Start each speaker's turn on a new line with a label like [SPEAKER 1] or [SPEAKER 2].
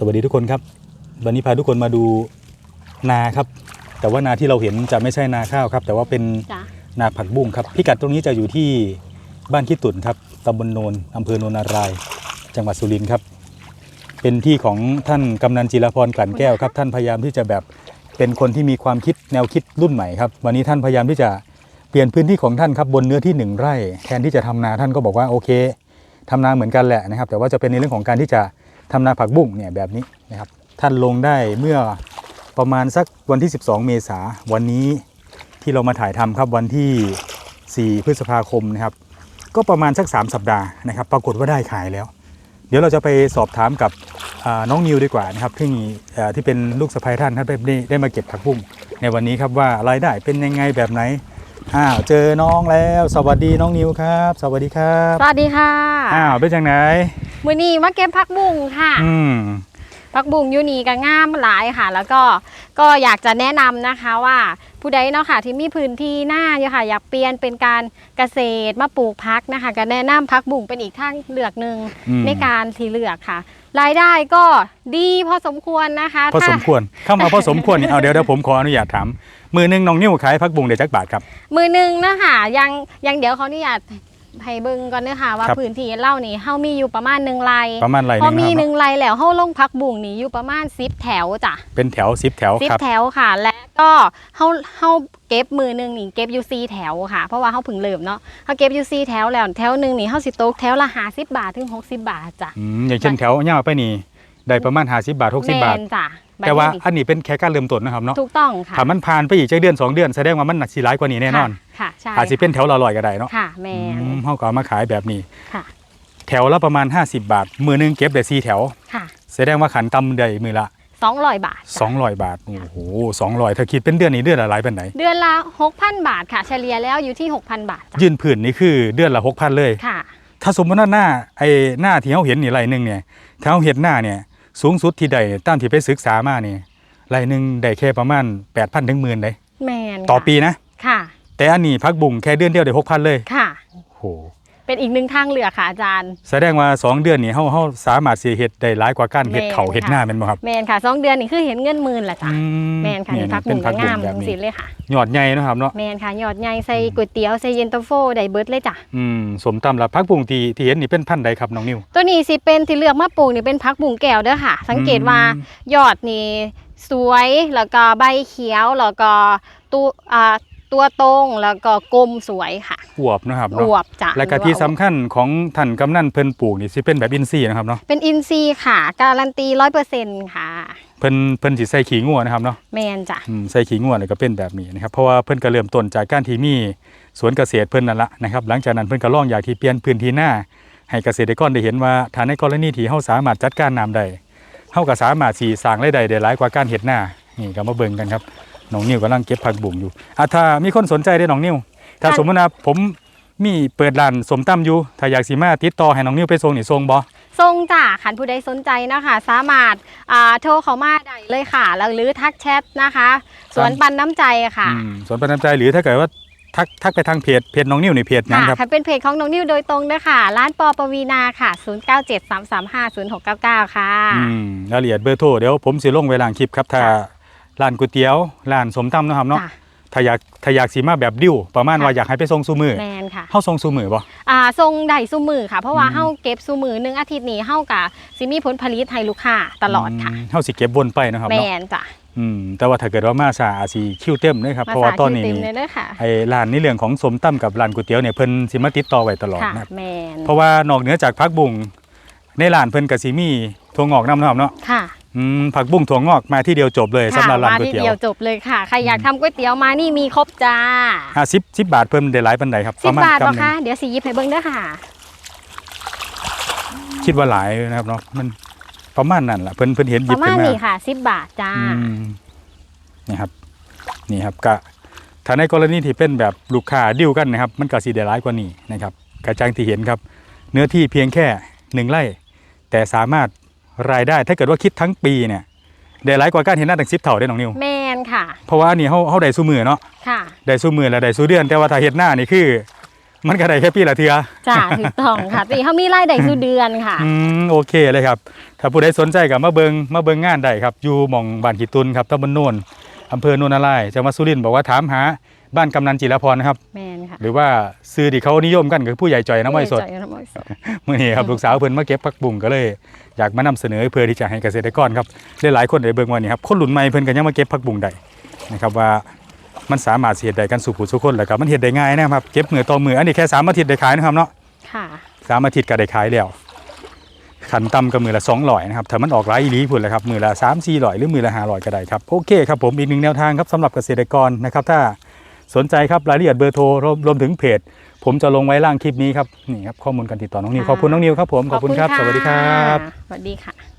[SPEAKER 1] สวัสดีทุกคนครับ วันนี้พาทุกคนมาดูนาครับ แต่ว่านาที่เราเห็นจะไม่ใช่นาข้าวครับ แต่ว่าเป็น
[SPEAKER 2] จ้ะ
[SPEAKER 1] นาผักบุ้งครับ พิกัดตรงนี้จะอยู่ที่บ้านขี้ตุ่นครับตำบลโนนอำเภอโนนนาราย จังหวัดสุรินทร์ครับ เป็นที่ของท่านกำนันจิรพรกลั่นแก้วครับ ท่านพยายามที่จะแบบเป็นคนที่มีความคิดแนวคิดรุ่นใหม่ครับ วันนี้ท่านพยายามที่จะเปลี่ยนพื้นที่ของท่านครับบนเนื้อที่หนึ่งไร่ แทนที่จะทำนาท่านก็บอกว่าโอเคทำนาเหมือนกันแหละนะครับ แต่ว่าจะเป็นในเรื่องของการที่จะ ทำนาผักบุ้งเนี่ยแบบนี้นะครับ ท่านลงได้เมื่อประมาณสักวันที่ 12 เมษาวันนี้ที่เรามาถ่ายทำครับวันที่ 4 พฤษภาคมนะครับ ก็ประมาณสัก 3 สัปดาห์นะครับ ปรากฏว่าได้ขายแล้ว เดี๋ยวเราจะไปสอบถามกับอ่าน้องนิวดีกว่านะครับที่เอ่อที่เป็นลูกสะใภ้ท่านท่านได้ได้มาเก็บผักบุ้งในวันนี้ครับว่ารายได้เป็นยังไงแบบไหนอ้าวเจอน้องแล้ว สวัสดีน้องนิวครับ สวัสดีครับ
[SPEAKER 2] สวัสดีค่ะ
[SPEAKER 1] อ้าวเป็นจังไหน
[SPEAKER 2] มือนี้มาเก็บผักบุ้งค่ะ
[SPEAKER 1] อืม
[SPEAKER 2] ผักบุ้งอยูนีก็งามหลายค่ะ แล้วก็ก็อยากจะแนะนำนะคะว่าผู้ใดเนาะค่ะที่มีพื้นที่หน้าอยู่ค่ะ อยากเปลี่ยนเป็นการเกษตรมาปลูกพักนะคะ ก็แนะนำผักบุ้งเป็นอีกทางเลือกหนึ่ง
[SPEAKER 1] อืม
[SPEAKER 2] ในการที่เลือกค่ะ รายได้ก็ดีพอสมควรนะคะ
[SPEAKER 1] พอส
[SPEAKER 2] ถ้าม
[SPEAKER 1] ควรเข้ามาพอสมควรนี่เอาเดี๋ยวเดี๋ยวผมขออนุญาตถามมือหนึงน้องนิวขายผักบุ้งเดี๋ยวจักบาทครับ
[SPEAKER 2] มือหนึงนะคะยังยังเดี๋ยวเขานี่อยาก ให้เบิ่งก่อนเนะคะว่า
[SPEAKER 1] ครับ
[SPEAKER 2] พื้นที่เล่านี่เฮามีอยู่ประมาณหนึ่งไร่
[SPEAKER 1] ประมาณไรห
[SPEAKER 2] พอ
[SPEAKER 1] นึง
[SPEAKER 2] มี
[SPEAKER 1] นะ
[SPEAKER 2] ห
[SPEAKER 1] ครับ
[SPEAKER 2] นึ่งไรแล้วเฮาลงพักบุ่งนี่อยู่ประมาณสิบแถวจ้ะ
[SPEAKER 1] เป็นแถวสิบแถว
[SPEAKER 2] สิบ
[SPEAKER 1] ครับ
[SPEAKER 2] แถวค่ะ และก็เฮาเฮาเก็บมือหนึ่งนี่เก็บอยู่สี่แถวค่ะ เพราะว่าเฮาเพิ่งเริ่มเนาะเฮาเก็บอยู่สี่แถวแล้วแถวหนึ่งนี่เฮาสิตกแถวละห้าสิบบาทถึงหกสิบบาทจ้ะ
[SPEAKER 1] อืมอย่างเช่นแถวเงาวไปนี่ได้ประมาณ50บาท60 บาท
[SPEAKER 2] แมนจ้ะ
[SPEAKER 1] แต่ว่า
[SPEAKER 2] แบบนี้
[SPEAKER 1] อันนี้เป็นแค่การเริ่มต้นนะครับเนาะ
[SPEAKER 2] ถูกต้องค่ะ
[SPEAKER 1] ถ้ามันผ่านไปอีกจักเดือนสองเดือนแสดงว่ามันหนักสีร้ายกว่านี้แน่นอน
[SPEAKER 2] ค่ะ ใช่
[SPEAKER 1] อาจจะเป็นแถวละร้อยก็ได้เนาะ
[SPEAKER 2] ค่ะแมน
[SPEAKER 1] อืมเขาก็เอามาขายแบบนี้
[SPEAKER 2] ค่ะ
[SPEAKER 1] แถวละประมาณ 50 บาท มือหนึงเก็บได้สี่แถว
[SPEAKER 2] ค่ะ
[SPEAKER 1] แสดงว่าขันตำได้มือละ
[SPEAKER 2] สองร้อยบาทจ้ะ
[SPEAKER 1] 200 บาท โอ้โห200ถ้าคิดเป็นเดือนนี้เดือนละหลายเป็นไหน
[SPEAKER 2] เดือนละหกพันบาทค่ะ เฉลี่ยแล้วอยู่ที่หกพันบาทจ้ะ
[SPEAKER 1] ยื่นผืนนี่คือเดือนละ6,000เลย
[SPEAKER 2] ค่ะ
[SPEAKER 1] ถ้าสมมติว่าหน้าไอ้หน้าที่เขาเห็นนี่ไรหนึงเนี่ยถ้าเขาเห็นหน้าเนี่ยสูงสุดที่ใดตามที่ไปศึกษามานี่ไรหนึ่งได้แค่ประมาณ8,000ถึงหมื่นเลย
[SPEAKER 2] แมน
[SPEAKER 1] ต่อ
[SPEAKER 2] ค่ะ
[SPEAKER 1] ปีนะ
[SPEAKER 2] ค่ะ
[SPEAKER 1] แต่อันนี้พักบุ่งแค่เดือนเดียวได้6,000เลย
[SPEAKER 2] ค่ะ
[SPEAKER 1] โอ้โห
[SPEAKER 2] เป็นอีกหนึ่งทางเลือกค่ะอาจารย์
[SPEAKER 1] แสดงว่า 2 เดือนนี่เฮาเฮาสามารถสิเฮ็ดได้หลายกว่าการเฮ็ด
[SPEAKER 2] แม่น
[SPEAKER 1] เขาวเฮ็ด
[SPEAKER 2] ค่ะ
[SPEAKER 1] หน้าแม่นบ่ครับ
[SPEAKER 2] แมนค่ะสองเดือนนี่คือเห็นเงินหมื่นแหละจ้ะ
[SPEAKER 1] อื
[SPEAKER 2] แมนค่ะนี่พัก
[SPEAKER 1] เป็
[SPEAKER 2] บุ่
[SPEAKER 1] น
[SPEAKER 2] ง
[SPEAKER 1] พักบุ่
[SPEAKER 2] งางม
[SPEAKER 1] แบบ
[SPEAKER 2] สิ
[SPEAKER 1] นี้
[SPEAKER 2] เลยค่ะ
[SPEAKER 1] ยอดใหญ่เนาะครับเนาะ
[SPEAKER 2] แมนค่ะยอดใหญ่ใส่ก๋วยเตี๋ยวใส่เย็นตาโฟได้เบิดเลยจ้ะ
[SPEAKER 1] อืมสมตำละพักบุ่งที่ที่เห็นนี่เป็นพันธุ์ใดครับน้องนิว
[SPEAKER 2] ตัวนี้สิเป็นที่เลือกมาปลูกนี่เป็นพักบุ่งแก้วเด้อค่ะ สังเกตว่า
[SPEAKER 1] อืม
[SPEAKER 2] ยอดนี่สวยแล้วก็ใบเขียวแล้วก็ตัวอ่า ตัวตรงแล้วก็กลมสวยค่ะ
[SPEAKER 1] อวบนะครับ
[SPEAKER 2] อ
[SPEAKER 1] เนาะ
[SPEAKER 2] วบจ้ะ
[SPEAKER 1] และก็ที่สำคัญของท่านกำนันเพิ่นปลูกนี่สิเป็นแบบอินทรีย์นะครับเนาะ
[SPEAKER 2] เป็นอินซีย์ค่ะ การันตีร้อยเปอร์เซ็นต์ค่ะ
[SPEAKER 1] เพิ่นเพิ่นสิใส่ขี้งัวนะครับเนาะ
[SPEAKER 2] แมนจ้ะ
[SPEAKER 1] อืมใส่ขี้งัวนี่ก็เป็นแบบนี้นะครับเพราะว่าเพิ่นก็เริ่มต้นจากการที่มีสวนเกษตรเพิ่นนั่นละนะครับหลังจากนั้นเพิ่นก็ลองอยากที่เปลี่ยนพื้นที่หน้าให้เกษตรกรได้เห็นว่าถ้าในกรณีที่เฮาสามารถจัดการน้ำได้เฮาก็สามารถสิสร้างรายได้ได้หลายกว่าการเฮ็ดหน้านี่ก็มาเบิ่งกันครับ น้องนิวกำลังเก็บผักบุ้งอยู่อะถ้ามีคนสนใจได้น้องนิว ถ้า
[SPEAKER 2] ท่าน
[SPEAKER 1] สมมุติว่าผมมีเปิดร้านสมตำอยู่ ถ้าอยากสิมาติดต่อให้น้องนิวไปส่งนี่ส่งบ่
[SPEAKER 2] ทรงจ้ะขันผู้ใดสนใจนะคะ สามารถอ่าโทรเข้ามาได้เลยค่ะแล้วหรือทักแชทนะคะ สวนปันน้ำใจค่ะ
[SPEAKER 1] อืมสวนประน้ำใจหรือถ้าเกิดว่าทักทักไปทางเพจเพจน้องนิวนี่เพจหยัง
[SPEAKER 2] ค่ะ
[SPEAKER 1] ครับ
[SPEAKER 2] ค่ะเป็นเพจของน้องนิวโดยตรงด้วยค่ะ ร้านปอปวีนาค่ะ 0973350699 ค่ะ
[SPEAKER 1] อืมรายละเอียดเบอร์โทรเดี๋ยวผมสิลงไว้ล่างคลิปครับถ้า
[SPEAKER 2] ค่ะ
[SPEAKER 1] ร้านก๋วยเตี๋ยวร้านสมตำเนาะครับเนาะ
[SPEAKER 2] จ้ะ
[SPEAKER 1] ถ้าอยากถ้าอยากสีมาแบบดิ้วประมาณ
[SPEAKER 2] ค่ะ
[SPEAKER 1] ว่าอยากให้ไปส่งซูมือ
[SPEAKER 2] แมนค่ะ
[SPEAKER 1] เฮาส่งซูมือบ่
[SPEAKER 2] อ่าทรงได้ซูมือค่ะ เพราะว่า
[SPEAKER 1] อืม
[SPEAKER 2] เฮาเก็บซูมือหนึ่งอาทิตย์นี้เฮากะสิมีผลผลิตให้ลูกค้าตลอดค่ะ
[SPEAKER 1] มเฮาสิเก็บวนไปเนาะครับ
[SPEAKER 2] แม
[SPEAKER 1] เนาะ
[SPEAKER 2] นจ้ะ
[SPEAKER 1] อืมแต่ว่าถ้าเกิดว่ามาซาอาจสิคิวเต็มเลยครับ
[SPEAKER 2] มา
[SPEAKER 1] เพราะว่า
[SPEAKER 2] สา
[SPEAKER 1] ตอน
[SPEAKER 2] ธิต
[SPEAKER 1] นี้
[SPEAKER 2] เต็มเลยเด้อค่ะ
[SPEAKER 1] ไอ้ร้านในเรื่องของสมตำกับร้านก๋วยเตี๋ยวเนี่ยเพิ่นสิมาติดต่อไว้ตลอด
[SPEAKER 2] ค่ะ
[SPEAKER 1] นะครับ
[SPEAKER 2] แมน
[SPEAKER 1] เพราะว่านอกเหนือจากผักบุ้งในร้านเพิ่นก็สิมีถั่วงอกนำเนาะครับเนาะ
[SPEAKER 2] ค่ะ
[SPEAKER 1] อืมผักบุ้งถั่วงอกมาที่เดียวจบเลยสำหรับร้าน
[SPEAKER 2] มา
[SPEAKER 1] ก๋วย
[SPEAKER 2] ที่
[SPEAKER 1] เตี๋ยว
[SPEAKER 2] เดียวจบเลยค่ะใครอยากทำก๋วยเตี๋ยวมานี่มีครบจ้า
[SPEAKER 1] ห้าสิบสิบบาทเพิ่มได้หลายปันใดครับ
[SPEAKER 2] สิบบาท
[SPEAKER 1] กำ
[SPEAKER 2] เหรอ
[SPEAKER 1] หนึ่ง
[SPEAKER 2] คะเดี๋ยวสิหยิบให้เบิ่งเด้อค่ะ
[SPEAKER 1] คิดว่าหลายนะครับเนาะมันประมาณนั้นแหละเพิ่นเพิ่นเห็นห
[SPEAKER 2] ป
[SPEAKER 1] ยิบ
[SPEAKER 2] ระมา
[SPEAKER 1] ขึ้
[SPEAKER 2] ณ
[SPEAKER 1] นมา
[SPEAKER 2] นี้ค่ะสิบบาทจ้า
[SPEAKER 1] อืมนี่ครับ นี่ครับก็ถ้าในกรณีที่เป็นแบบลูกค้าดิวกันนะครับ มันก็สีได้หลายกว่านี้นะครับกระจังที่เห็นครับ เนื้อที่เพียงแค่หนึ่งไร่แต่สามารถ รายได้ถ้าเกิดว่าคิดทั้งปีเนี่ยได้หลายกว่าการเห็นหน้าตั้งสิบเท่าได้น้องนิว
[SPEAKER 2] แมนค่ะ
[SPEAKER 1] เพราะว่าอันนี่เขาเขาได้สู้มือเนาะ
[SPEAKER 2] ค่ะ
[SPEAKER 1] ได้สู้มือและได้สู้เดือน แต่ว่าถ้าเฮ็ดหน้านี่คือ มันก็ได้แค่ปีละเทือ
[SPEAKER 2] จ้าถูกต้องค่ะตีเขามีรายได้สู่เดือนค่ะ
[SPEAKER 1] อืมโอเคเลยครับ ถ้าผู้ใดสนใจกับมาเบิงมาเบิงงานได้ครับอยู่หม่องบ้านขีตุนครับตำบลโนนอำเภอโนนนารายจังหวัดสุรินทร์บอกว่าถามหา บ้านกำนันจิรพรนะครับ
[SPEAKER 2] แมนค่ะ
[SPEAKER 1] หรือว่าซื้อที่เขานิยมกันก็คือผู้ใหญ่จ่อยน้ำอ้อยสด
[SPEAKER 2] ใจน้ำอ้อยสด
[SPEAKER 1] มื่อนี้ครับลูกสาวเพิ่นมาเก็บผักบุ้งก็เลยอยากมานำเสนอเพื่อที่จะให้เกษตรกรครับหลายๆคนได้เบิ่งว่านี่ครับคนรุ่นใหม่เพิ่นก็ยังมาเก็บผักบุ้งได้นะครับว่ามันสามารถสิเฮ็ดได้กันสู่ผู้ทุกคนแหละครับมันเฮ็ดได้ง่ายนะครับเก็บมือต่อมืออันนี้แค่สามอาทิตย์ได้ขายนะครับเนาะ
[SPEAKER 2] ค่ะ
[SPEAKER 1] สามอาทิตย์ก็ได้ขายแล้วขันต่ำก็มือละ200นะครับถ้ามันออกหลายอีหลีพุ่นแหละครับมือละ3 400หรือมือละ500ก็ได้ครับโอเคครับผมอีกหนึ่งแนวทางครับสำหรับเกษตรกรนะครับถ้า สนใจครับรายละเอียดเบอร์โทรรวมรวมถึงเพจ ผมจะลงไว้ล่างคลิปนี้ครับนี่ครับข้อมูลการติดต่อน้องนิวขอบคุณน้องนิวครับผมขอบคุณครับ สวัสดีครับ
[SPEAKER 2] สวัสดีค่ะ